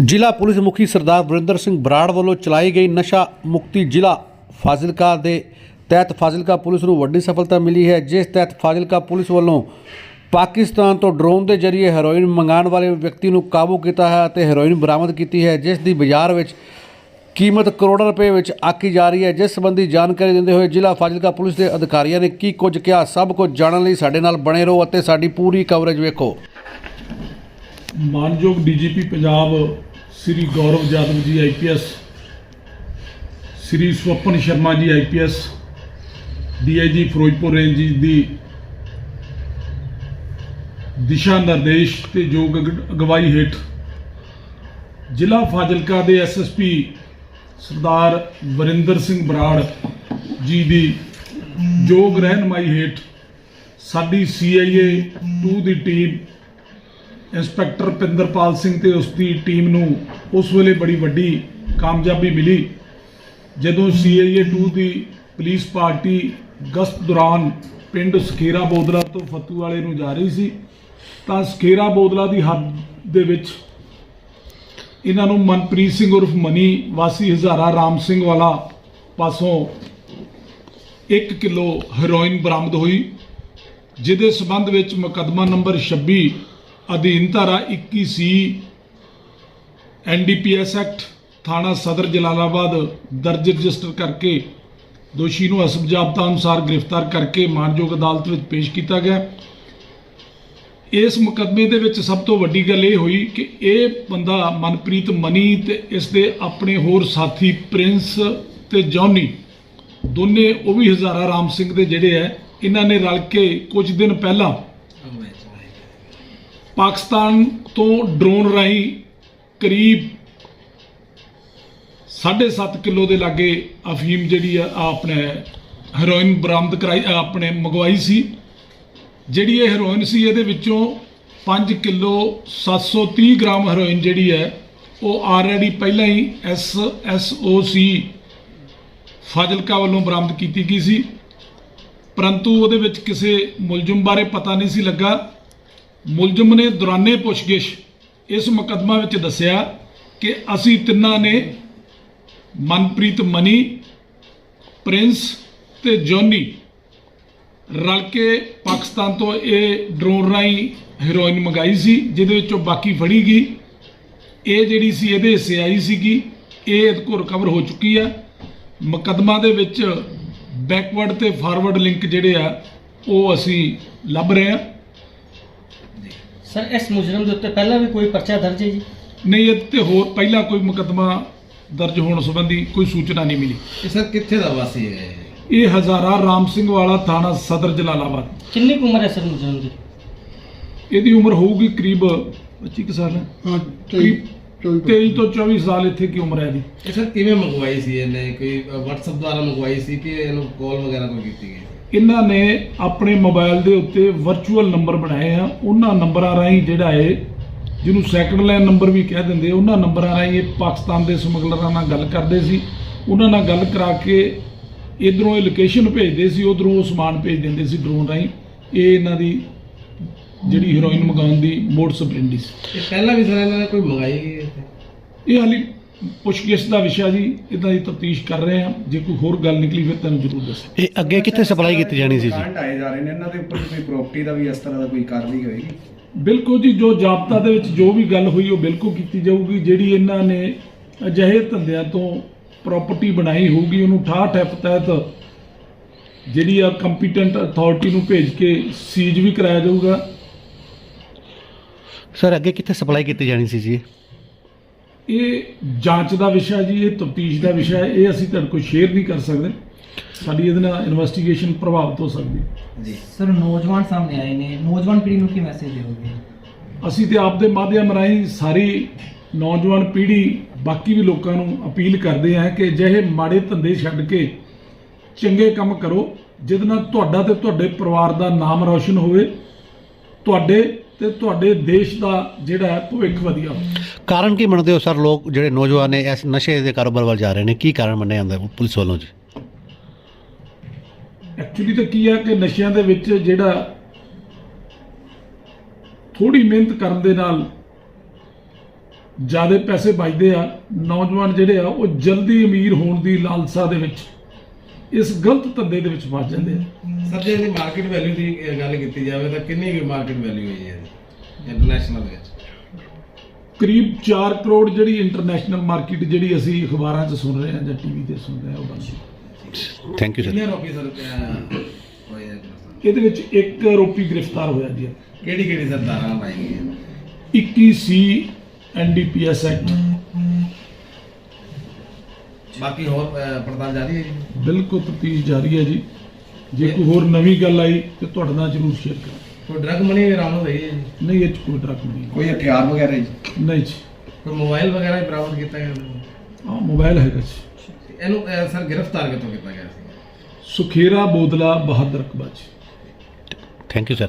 ਜ਼ਿਲ੍ਹਾ ਪੁਲਿਸ ਮੁਖੀ ਸਰਦਾਰ ਵਰਿੰਦਰ ਸਿੰਘ ਬਰਾੜ ਵੱਲੋਂ ਚਲਾਈ ਗਈ ਨਸ਼ਾ ਮੁਕਤੀ ਜ਼ਿਲ੍ਹਾ ਫਾਜ਼ਿਲਕਾ ਦੇ ਤਹਿਤ ਫਾਜ਼ਿਲਕਾ ਪੁਲਿਸ ਨੂੰ ਵੱਡੀ ਸਫਲਤਾ ਮਿਲੀ ਹੈ, ਜਿਸ ਤਹਿਤ ਫਾਜ਼ਿਲਕਾ ਪੁਲਿਸ ਵੱਲੋਂ ਪਾਕਿਸਤਾਨ ਤੋਂ ਡਰੋਨ ਦੇ ਜ਼ਰੀਏ ਹੈਰੋਇਨ ਮੰਗਾਉਣ ਵਾਲੇ ਵਿਅਕਤੀ ਨੂੰ ਕਾਬੂ ਕੀਤਾ ਹੈ ਅਤੇ ਹੈਰੋਇਨ ਬਰਾਮਦ ਕੀਤੀ ਹੈ, ਜਿਸ ਦੀ ਬਾਜ਼ਾਰ ਵਿੱਚ ਕੀਮਤ ਕਰੋੜਾਂ ਰੁਪਏ ਵਿੱਚ ਆਕੀ ਜਾ ਰਹੀ ਹੈ। ਜਿਸ ਸੰਬੰਧੀ ਜਾਣਕਾਰੀ ਦਿੰਦੇ ਹੋਏ ਜ਼ਿਲ੍ਹਾ ਫਾਜ਼ਿਲਕਾ ਪੁਲਿਸ ਦੇ ਅਧਿਕਾਰੀਆਂ ਨੇ ਕੀ ਕੁਝ ਕਿਹਾ, ਸਭ ਕੁਝ ਜਾਣਨ ਲਈ ਸਾਡੇ ਨਾਲ ਬਣੇ ਰਹੋ ਅਤੇ ਸਾਡੀ ਪੂਰੀ ਕਵਰੇਜ ਵੇਖੋ। ਮਾਨਯੋਗ ਡੀਜੀਪੀ ਪੰਜਾਬ ਸ੍ਰੀ ਗੌਰਵ ਜਾਦਵ ਜੀ ਆਈਪੀਐਸ ਸ੍ਰੀ Swapan Sharma ji IPS DIG Firozpur range ਜੀ ਦੀ ਦਿਸ਼ਾ ਨਿਰਦੇਸ਼ ਤੇ ਯੋਗ ਅਗ- ਅਗਵਾਈ ਹੇਠ ਜ਼ਿਲ੍ਹਾ ਫਾਜ਼ਿਲਕਾ ਦੇ ਐਸਐਸਪੀ ਸਰਦਾਰ ਵਰਿੰਦਰ ਸਿੰਘ ਬਰਾੜ ਜੀ ਦੀ ਯੋਗ ਰਹਿਨਮਾਈ ਹੇਠ ਸਾਡੀ ਸੀਆਈਏ 2 ਦੀ ਟੀਮ ਇੰਸਪੈਕਟਰ ਪਿੰਦਰਪਾਲ ਸਿੰਘ ਤੇ ਉਸ ਦੀ ਟੀਮ ਨੂੰ ਉਸ ਵੇਲੇ ਬੜੀ ਵੱਡੀ ਕਾਮਯਾਬੀ ਮਿਲੀ। ਜਦੋਂ ਸੀਆਈਏ 2 ਦੀ ਪੁਲਿਸ ਪਾਰਟੀ ਗਸ਼ਤ ਦੌਰਾਨ ਪਿੰਡ ਸਕੇਰਾ ਬੋਦਲਾ ਤੋਂ ਫੱਤੂ ਵਾਲੇ ਨੂੰ ਜਾ ਰਹੀ ਸੀ, ਤਾਂ ਸਕੇਰਾ ਬੋਦਲਾ ਦੀ ਹੱਦ ਦੇ ਵਿੱਚ ਇਹਨਾਂ ਨੂੰ ਮਨਪ੍ਰੀਤ ਸਿੰਘ ਉਰਫ ਮਨੀ, ਵਾਸੀ ਹਜ਼ਾਰਾ ਰਾਮ ਸਿੰਘ ਵਾਲਾ ਪਾਸੋਂ 1 ਕਿਲੋ ਹੈਰੋਇਨ ਬਰਾਮਦ ਹੋਈ, ਜਿਹਦੇ ਸਬੰਧ ਵਿੱਚ ਮੁਕੱਦਮਾ ਨੰਬਰ 26 ਅਧੀਨ ਧਾਰਾ 21 ਸੀ ਐਨਡੀਪੀਐਸ ਐਕਟ, ਥਾਣਾ ਸਦਰ ਜਲਾਲਾਬਾਦ ਦਰਜ ਰਜਿਸਟਰ ਕਰਕੇ ਦੋਸ਼ੀ ਨੂੰ ਅਸਬ ਜ਼ਾਬਤਾ ਅਨੁਸਾਰ ਗ੍ਰਿਫਤਾਰ ਕਰਕੇ ਮਾਨਯੋਗ ਅਦਾਲਤ ਵਿੱਚ ਪੇਸ਼ ਕੀਤਾ ਗਿਆ। ਇਸ ਮੁਕੱਦਮੇ ਦੇ ਵਿੱਚ ਸਭ ਤੋਂ ਵੱਡੀ ਗੱਲ ਇਹ ਹੋਈ ਕਿ ਇਹ ਬੰਦਾ ਮਨਪ੍ਰੀਤ ਮਨੀ ਤੇ ਇਸ ਦੇ ਆਪਣੇ ਹੋਰ ਸਾਥੀ ਪ੍ਰਿੰਸ ਤੇ ਜੌਨੀ, ਦੋਨੇ ਉਹ ਵੀ ਹਜ਼ਾਰਾ ਰਾਮ ਸਿੰਘ ਦੇ ਜਿਹੜੇ ਐ ਇਹਨਾਂ ਨੇ ਰਲ ਕੇ ਕੁਝ ਦਿਨ ਪਹਿਲਾਂ ਪਾਕਿਸਤਾਨ ਤੋਂ ਡਰੋਨ ਰਾਹੀਂ ਕਰੀਬ 7.5 ਕਿਲੋ ਦੇ ਲਾਗੇ ਅਫੀਮ ਜਿਹੜੀ ਆ ਆਪਣੇ ਹੈਰੋਇਨ ਬਰਾਮਦ ਕਰਾਈ ਆਪਣੇ ਮੰਗਵਾਈ ਸੀ। ਜਿਹੜੀ ਇਹ ਹੈਰੋਇਨ ਸੀ, ਇਹਦੇ ਵਿੱਚੋਂ 5 ਕਿਲੋ 730 ਗ੍ਰਾਮ ਹੈਰੋਇਨ ਜਿਹੜੀ ਹੈ, ਉਹ ਆਲਰੇਡੀ ਪਹਿਲਾਂ ਹੀ S S O C Fazilka ਵੱਲੋਂ ਬਰਾਮਦ ਕੀਤੀ ਗਈ ਸੀ। ਪਰੰਤੂ ਉਹਦੇ ਵਿੱਚ ਕਿਸੇ ਮੁਲਜ਼ਮ ਬਾਰੇ ਪਤਾ ਨਹੀਂ ਸੀ ਲੱਗਾ। ਮੁਲਜ਼ਮ ਨੇ ਦੌਰਾਨੇ ਪੁੱਛਗਿੱਛ ਇਸ ਮੁਕੱਦਮਾ ਵਿੱਚ ਦੱਸਿਆ ਕਿ ਅਸੀਂ ਤਿੰਨਾਂ ਨੇ ਮਨਪ੍ਰੀਤ ਮਨੀ, ਪ੍ਰਿੰਸ ਤੇ ਜੋਨੀ ਰਲ ਕੇ ਪਾਕਿਸਤਾਨ ਤੋਂ ਇਹ ਡਰੋਨ ਰਾਹੀਂ ਹੈਰੋਇਨ ਮੰਗਾਈ ਸੀ, ਜਿਹਦੇ ਵਿੱਚੋਂ ਬਾਕੀ ਫੜੀ ਗਈ। ਇਹ ਜਿਹੜੀ ਸੀ, ਇਹਦੇ ਹਿੱਸੇ ਆਈ ਸੀਗੀ। ਇਹ ਇਹਦੇ ਕੋਲ ਰਿਕਵਰ ਹੋ ਚੁੱਕੀ ਆ। ਮੁਕੱਦਮਾ ਦੇ ਵਿੱਚ ਬੈਕਵਰਡ ਤੇ ਫਾਰਵਰਡ ਲਿੰਕ ਜਿਹੜੇ ਆ, ਉਹ ਅਸੀਂ ਲੱਭ ਰਹੇ ਆ। ਸਰ ਇਸ ਮੁਜਰਮ ਦੇ ਉੱਤੇ ਪਹਿਲਾਂ ਵੀ ਕੋਈ ਪਰਚਾ ਦਰਜ ਹੈ ਜੀ? ਨਹੀਂ ਇਹ ਤੇ ਹੋਰ ਪਹਿਲਾਂ ਕੋਈ ਮੁਕੱਦਮਾ ਦਰਜ ਹੋਣ ਸੰਬੰਧੀ ਕੋਈ ਸੂਚਨਾ ਨਹੀਂ ਮਿਲੀ। ਇਹ ਸਰ ਕਿੱਥੇ ਦਾ ਵਾਸੀ ਹੈ ਇਹ? ਹਜ਼ਾਰਾ ਰਾਮ ਸਿੰਘ ਵਾਲਾ ਥਾਣਾ ਸਦਰ ਜਲਾਲਾਬਾਦ। ਕਿੰਨੀ ਕੁ ਉਮਰ ਹੈ ਸਰ ਮੁਜਰਮ ਦੀ? ਇਹਦੀ ਉਮਰ ਹੋਊਗੀ ਕਰੀਬ 25 ਕੁ ਸਾਲ ਹਾਂ। ਕਰੀਬ 23 ਤੋਂ 24 ਸਾਲ ਇੱਥੇ ਕੀ ਉਮਰ ਹੈ ਇਹਦੀ? ਇਹ ਸਰ ਕਿਵੇਂ ਮੰਗਵਾਈ ਸੀ ਇਹਨੇ? ਕੋਈ WhatsApp ਦੁਆਰਾ ਮੰਗਵਾਈ ਸੀ ਕਿ ਇਹਨੂੰ ਕਾਲ ਵਗੈਰਾ ਕੋਈ ਕੀਤੀ ਗਈ? ਇਹਨਾਂ ਨੇ ਆਪਣੇ ਮੋਬਾਈਲ ਦੇ ਉੱਤੇ ਵਰਚੁਅਲ ਨੰਬਰ ਬਣਾਏ ਆ। ਉਹਨਾਂ ਨੰਬਰਾਂ ਰਾਹੀਂ ਜਿਹੜਾ ਹੈ ਜਿਹਨੂੰ ਸੈਕੰਡ ਲਾਈਨ ਨੰਬਰ ਵੀ ਕਹਿ ਦਿੰਦੇ ਉਹਨਾਂ ਨੰਬਰਾਂ ਰਾਹੀਂ ਇਹ ਪਾਕਿਸਤਾਨ ਦੇ ਸਮਗਲਰਾਂ ਨਾਲ ਗੱਲ ਕਰਦੇ ਸੀ। ਉਹਨਾਂ ਨਾਲ ਗੱਲ ਕਰਾ ਕੇ ਇਧਰੋਂ ਇਹ ਲੋਕੇਸ਼ਨ ਭੇਜਦੇ ਸੀ ਉਧਰੋਂ ਉਹ ਸਮਾਨ ਭੇਜ ਦਿੰਦੇ ਸੀ ਡਰੋਨ ਰਾਹੀਂ। ਇਹ ਇਹਨਾਂ ਦੀ ਜਿਹੜੀ ਹੈਰੋਇਨ ਮੰਗਾਉਣ ਦੀ ਮੋਡਸ ਆਪਰੈਂਡੀ ਸੀ। ਇਹ ਪਹਿਲਾਂ ਵੀ ਸਰ ਇਹਨਾਂ ਨੇ ਕੋਈ ਮੰਗਾਈ ਗਈ ਇਹ ਹਾਲੀ ਪੁੱਛਗਿੱਛ ਦਾ ਵਿਸ਼ਾ ਜੀ ਇਦਾਂ ਦੀ ਤਫਤੀਸ਼ ਕਰ ਰਹੇ ਹਾਂ। ਜੇ ਕੋਈ ਹੋਰ ਗੱਲ ਨਿਕਲੀ ਫਿਰ ਤੁਹਾਨੂੰ ਜ਼ਰੂਰ ਦੱਸਾਂ ਇਹ ਅੱਗੇ ਕਿੱਥੇ ਸਪਲਾਈ ਕੀਤੀ ਜਾਣੀ ਸੀ ਜੀ? ਕਾਂਡ ਆਏ ਜਾ ਰਹੇ ਨੇ ਇਹਨਾਂ ਦੇ ਉੱਪਰ ਕੋਈ ਪ੍ਰਾਪਰਟੀ ਦਾ ਵੀ ਇਸ ਤਰ੍ਹਾਂ ਦਾ ਕੋਈ ਕਾਰਵਾਈ ਹੋਏਗੀ। ਬਿਲਕੁਲ ਜੀ ਜੋ ਜਾਬਤਾ ਦੇ ਵਿੱਚ ਜੋ ਵੀ ਗੱਲ ਹੋਈ ਉਹ ਬਿਲਕੁਲ ਕੀਤੀ ਜਾਊਗੀ। ਜਿਹੜੀ ਇਹਨਾਂ ਨੇ ਅਜਿਹੇ ਧੰਦਿਆਂ ਤੋਂ ਪ੍ਰਾਪਰਟੀ ਬਣਾਈ ਹੋਊਗੀ ਉਹਨੂੰ ਠਾਹ ਠੱਪ ਤਹਿਤ ਜਿਹੜੀ ਆ ਕੰਪੀਟੈਂਟ ਅਥਾਰਟੀ ਨੂੰ ਭੇਜ ਕੇ ਸੀਜ਼ ਵੀ ਕਰਾਇਆ ਜਾਊਗਾ। ਸਰ ਅੱਗੇ ਕਿੱਥੇ ਸਪਲਾਈ ਕੀਤੀ ਜਾਣੀ ਸੀ ਜੀ? ਇਹ ਜਾਂਚ ਦਾ ਵਿਸ਼ਾ ਜੀ ਇਹ ਤਫਤੀਸ਼ ਦਾ ਵਿਸ਼ਾ ਹੈ ਇਹ ਅਸੀਂ ਤੁਹਾਡੇ ਕੋਲ ਸ਼ੇਅਰ ਨਹੀਂ ਕਰ ਸਕਦੇ। ਸਾਡੀ ਇਹਦੇ ਨਾਲ ਇਨਵੈਸਟੀਗੇਸ਼ਨ ਪ੍ਰਭਾਵਿਤ ਹੋ ਸਕਦੀ ਹੈ। ਸਰ ਨੌਜਵਾਨ ਸਾਹਮਣੇ ਆਏ ਨੇ। ਨੌਜਵਾਨ ਪੀੜ੍ਹੀ ਨੂੰ ਕੀ ਮੈਸੇਜ ਦਿਓਗੇ ਅਸੀਂ ਤੇ ਆਪ ਦੇ ਮਾਧਿਅਮ ਰਾਹੀਂ ਸਾਰੀ ਨੌਜਵਾਨ ਪੀੜ੍ਹੀ ਬਾਕੀ ਵੀ ਲੋਕਾਂ ਨੂੰ ਅਪੀਲ ਕਰਦੇ ਹਾਂ ਕਿ ਅਜਿਹੇ ਮਾੜੇ ਧੰਦੇ ਛੱਡ ਕੇ ਚੰਗੇ ਕੰਮ ਕਰੋ ਜਿਹਦੇ ਨਾਲ ਤੁਹਾਡਾ ਤੇ ਤੁਹਾਡੇ ਪਰਿਵਾਰ ਦਾ ਨਾਮ ਰੌਸ਼ਨ ਹੋਵੇ ਤੁਹਾਡੇ ਤੇ ਤੁਹਾਡੇ ਦੇਸ਼ ਦਾ ਜਿਹੜਾ ਹੈ ਭਵਿੱਖ ਵਧੀਆ ਕਾਰਨ ਕੀ ਮੰਨਦੇ ਹੋ ਸਰ? ਲੋਕ ਜਿਹੜੇ ਨੌਜਵਾਨ ਨੇ ਇਸ ਨਸ਼ੇ ਦੇ ਕਾਰੋਬਾਰ ਵੱਲ ਜਾ ਰਹੇ ਨੇ ਕੀ ਕਾਰਨ ਮੰਨਿਆ ਜਾਂਦਾ ਪੁਲਿਸ ਵੱਲੋਂ ਜੀ? ਐਕਚੁਅਲੀ ਤਾਂ ਕੀ ਹੈ ਕਿ ਨਸ਼ਿਆਂ ਦੇ ਵਿੱਚ ਜਿਹੜਾ ਥੋੜੀ ਮਿਹਨਤ ਕਰਨ ਦੇ ਨਾਲ ਜ਼ਿਆਦਾ ਪੈਸੇ ਬਚਦੇ ਆ ਨੌਜਵਾਨ ਜਿਹੜੇ ਆ ਉਹ ਜਲਦੀ ਅਮੀਰ ਹੋਣ ਦੀ ਲਾਲਸਾ ਦੇ ਵਿੱਚ ਇਸ ਗਲਤ ਧੰਦੇ ਦੇ ਵਿੱਚ ਫਸ ਜਾਂਦੇ ਆ। ਸਰ ਜੇ ਇਹਦੀ ਮਾਰਕੀਟ ਵੈਲਿਊ ਦੀ ਗੱਲ ਕੀਤੀ ਜਾਵੇ ਤਾਂ ਕਿੰਨੀ ਕੁ ਮਾਰਕੀਟ ਵੈਲਿਊ ਹੈ ਜੀ ਇੰਟਰਨੈਸ਼ਨਲ ਵਿੱਚ? ਕਰੀਬ 4 ਕਰੋੜ ਜਿਹੜੀ ਇੰਟਰਨੈਸ਼ਨਲ ਮਾਰਕੀਟ ਜਿਹੜੀ ਅਸੀਂ ਅਖਬਾਰਾਂ 'ਚ ਸੁਣ ਰਹੇ ਹਾਂ ਜਾਂ ਟੀਵੀ ਤੇ ਸੁਣ ਰਹੇ ਹਾਂ ਉਹ ਬਣਦੀ ਥੈਂਕ ਯੂ ਕਿੰਨੇ ਰੋਪੀ ਸਰ ਅਹ, ਹੋਏ ਆ? ਇਹਦੇ ਵਿੱਚ ਇੱਕ ਆਰੋਪੀ ਗ੍ਰਿਫਤਾਰ ਹੋਇਆ ਜੀ। ਕਿਹੜੀ ਕਿਹੜੀ ਸਰ ਧਾਰਾਵਾਂ ਪਾਈ ਗਈਆਂ? 21 ਸੀ ਐਨਡੀਪੀਐਸ ਐਕਟ ਬਾਕੀ ਹੋਰ ਪੜਤਾਲ ਜਾਰੀ ਹੈ ਜੀ? ਬਿਲਕੁਲ ਤਫਤੀਸ਼ ਜਾਰੀ ਹੈ ਜੀ। ਜੇ ਕੋਈ ਹੋਰ ਨਵੀਂ ਗੱਲ ਆਈ ਤੇ ਤੁਹਾਡੇ ਨਾਲ ਜ਼ਰੂਰ ਸ਼ੇਅਰ ਕਰਾਂ ਕੋਈ ਡਰਗ ਮਨੀ ਬਰਾਮਦ ਹੋਈ ਹੈ ਨਹੀਂ ਇਹ ਕੋਈ ਡਰ ਨਹੀਂ। ਕੋਈ ਹਥਿਆਰ ਵਗੈਰਾ ਜੀ? ਨਹੀਂ ਜੀ। ਕੋਈ ਮੋਬਾਈਲ ਵਗੈਰਾ ਵੀ ਬਰਾਮਦ ਕੀਤਾ ਗਿਆ? ਸੀ? ਮੋਬਾਈਲ ਹੈਗਾ ਜੀ। ਇਹਨੂੰ ਸਰ ਗ੍ਰਿਫਤਾਰ ਕਿੱਥੋਂ ਕੀਤਾ ਗਿਆ ਸੀ? ਸੁਖੇਰਾ ਬੋਦਲਾ ਬਹਾਦਰ ਅਕਬਾ thank you sir